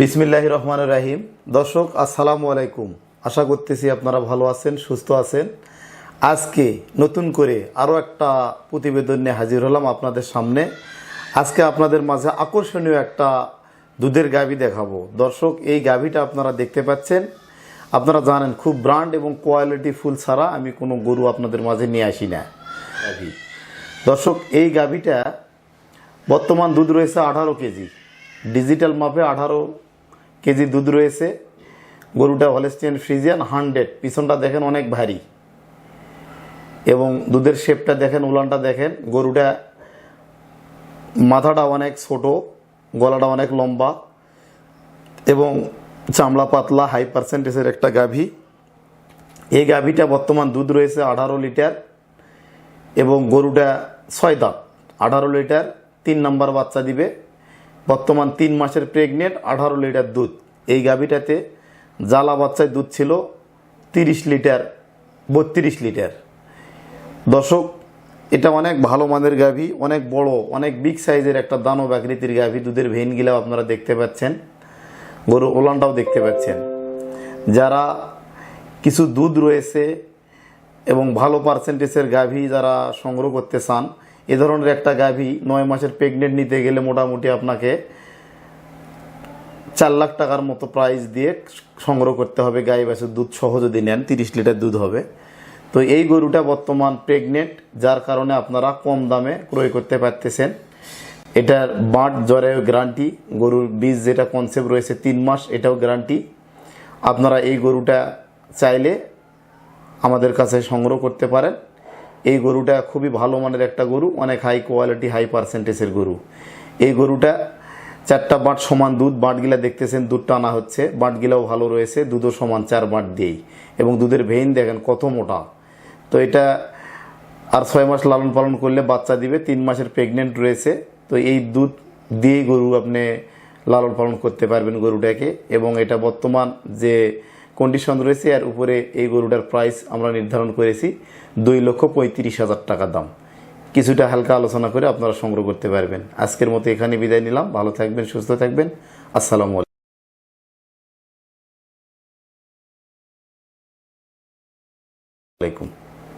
বিসমিল্লাহ রহমান রাহিম। দর্শক আসসালামু আলাইকুম। আশা করতেছি আপনারা ভালো আছেন সুস্থ আছেন। আজকে নতুন করে আরও একটা প্রতিবেদন নিয়ে হাজির হলাম আপনাদের সামনে। আজকে আপনাদের মাঝে আকর্ষণীয় একটা দুধের গাভী দেখাবো। দর্শক এই গাভীটা আপনারা দেখতে পাচ্ছেন। আপনারা জানেন খুব ব্র্যান্ড এবং কোয়ালিটি ফুল ছাড়া আমি কোনো গরু আপনাদের মাঝে নিয়ে আসি না। গাভী। দর্শক এই গাভীটা বর্তমান দুধ রয়েছে আঠারো কেজি। ডিজিটাল মাপে আঠারো কেজি দুধ রয়েছে। গরুটা হলেস্টিয়ান ফ্রিজিয়ান হান্ড্রেড পিছনটা দেখেন অনেক ভারী। এবং দুধের শেপটা দেখেন, উলানটা দেখেন। গরুটা মাথাটা অনেক ছোট, গলাটা অনেক লম্বা এবং চামড়া পাতলা হাই পার্সেন্টেজের একটা গাভী। এই গাভীটা বর্তমান দুধ রয়েছে আঠারো লিটার এবং গরুটা ছয় দাঁত। আঠারো লিটার, তিন নাম্বার বাচ্চা দিবে। বর্তমান তিন মাসের প্রেগনেন্ট আঠারো লিটার দুধ। এই গাভীটাতে জ্বালা বাচ্চায় দুধ ছিল তিরিশ লিটার, বত্রিশ লিটার। দর্শক, এটা অনেক ভালো মানের গাভী, অনেক বড়, অনেক বিগ সাইজের একটা দানব আকৃতির গাভী। দুধের ভেনগুলাও আপনারা দেখতে পাচ্ছেন গরু ওলানটাও দেখতে পাচ্ছেন। যারা কিছু দুধ রয়েছে এবং ভালো পার্সেন্টেজের গাভী যারা সংগ্রহ করতে চান এ ধরনের একটা গাভী নয় মাসের প্রেগনেন্ট নিতে গেলে মোটামুটি আপনাকে চার লাখ টাকার মতো প্রাইস দিয়ে সংগ্রহ করতে হবে গাই বাছুর দুধ সহ যদি নেন, তিরিশ লিটার দুধ হবে। তো এই গরুটা বর্তমান প্রেগনেন্ট যার কারণে আপনারা কম দামে ক্রয় করতে পারতেছেন। এটার বাঁট জ্বরেও গ্যারান্টি গরুর বীজ যেটা কনসেপ্ট রয়েছে তিন মাস, এটাও গ্যারান্টি আপনারা এই গরুটা চাইলে আমাদের কাছে সংগ্রহ করতে পারেন। এই গরুটা খুবই ভালো মানের একটা গরু, অনেক হাই কোয়ালিটি হাই পার্সেন্টেজের গরু। এই গরুটা চারটা বাঁট সমান দুধ, বাঁটগুলা দেখতেছেন, দুধ টানা হচ্ছে, বাঁটগুলাও ভালো রয়েছে, দুধও সমান চার বাঁট দিয়েই। এবং দুধের ভেইন দেখেন কত মোটা। তো এটা আর ছয় মাস লালন পালন করলে বাচ্চা দিবে, তিন মাসের প্রেগনেন্ট রয়েছে। তো এই দুধ দিয়েই গরু আপনি লালন পালন করতে পারবেন গরুটাকে। এবং এটা বর্তমান যে কন্ডিশন রয়েছে, আর উপরে এই গরুটার প্রাইস আমরা নির্ধারণ করেছি দুই লক্ষ পঁয়ত্রিশ হাজার টাকা দাম। কিছুটা হালকা আলোচনা করে আপনারা সংগ্রহ করতে পারবেন। আজকের মতো এখানে বিদায় নিলাম। ভালো থাকবেন, সুস্থ থাকবেন। আসসালামু আলাইকুম।